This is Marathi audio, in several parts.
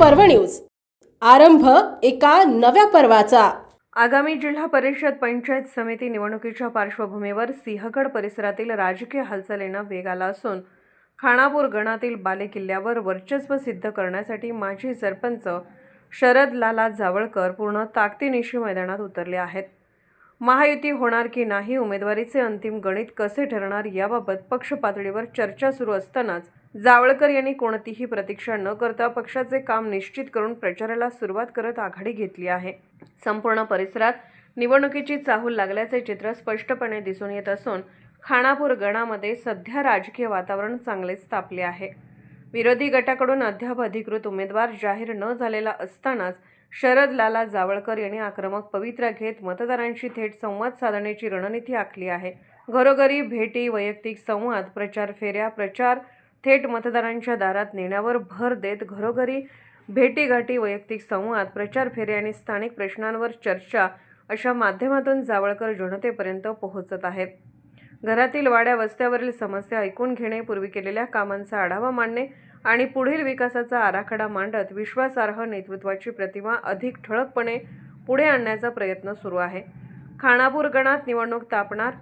पर्व न्यूज. आरंभ एका नव्या पर्वाचा. आगामी जिल्हा परिषद पंचायत समिती निवडणुकीच्या पार्श्वभूमीवर सिंहगड परिसरातील राजकीय हालचालींना वेग आला असून खाणापूर गणातील बालेकिल्ल्यावर वर्चस्व सिद्ध करण्यासाठी माजी सरपंच शरद लाला जावळकर पूर्ण ताकदीनिशी मैदानात उतरले आहेत. महायुती होणार की नाही उमेदवारीचे अंतिम गणित कसे ठरणार याबाबत पक्ष पातळीवर चर्चा सुरू असतानाच जावळकर यांनी कोणतीही प्रतीक्षा न करता पक्षाचे काम निश्चित करून प्रचाराला सुरुवात करत आघाडी घेतली आहे. संपूर्ण परिसरात निवडणुकीची चाहूल लागल्याचे चित्र स्पष्टपणे दिसून येत असून खानापूर गणामध्ये सध्या राजकीय वातावरण चांगलेच तापले आहे. विरोधी गटाकडून अद्याप अधिकृत उमेदवार जाहीर न झालेला असतानाच शरद लाला जावळकर यांनी आक्रमक पवित्रा घेत मतदारांशी थेट संवाद साधण्याची रणनीती आखली आहे. घरोघरी भेटी वैयक्तिक संवाद प्रचार फेऱ्या प्रचार थेट मतदारांच्या दारात नेण्यावर भर देत घरोघरी भेटीगाठी वैयक्तिक संवाद प्रचार फेऱ्या आणि स्थानिक प्रश्नांवर चर्चा अशा माध्यमातून जावळकर जनतेपर्यंत पोहोचत आहेत. घरातील वाड्या वस्त्यावरील समस्या ऐकून घेणे पूर्वी केलेल्या कामांचा आढावा मांडणे आणि पुढील विकासाचा आराखडा मांडत विश्वासार्ह नेतृत्वाची प्रतिमा अधिक ठळकपणे पुढे आणण्याचा प्रयत्न सुरू आहे. खानापूर गणात निवडणूक तापणार.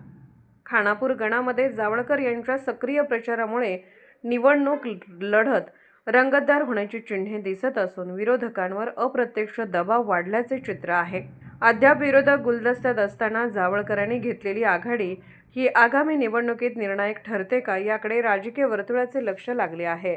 खानापूर गणामध्ये जावळकर यांच्या सक्रिय प्रचारामुळे निवडणूक लढत रंगतदार होण्याची चिन्हे दिसत असून विरोधकांवर अप्रत्यक्ष दबाव वाढल्याचे चित्र आहे. अद्याप विरोधक गुलदस्त्यात असताना जावळकरांनी घेतलेली आघाडी ही आगामी निवडणुकीत निर्णायक ठरते का याकडे राजकीय वर्तुळाचे लक्ष लागले आहे.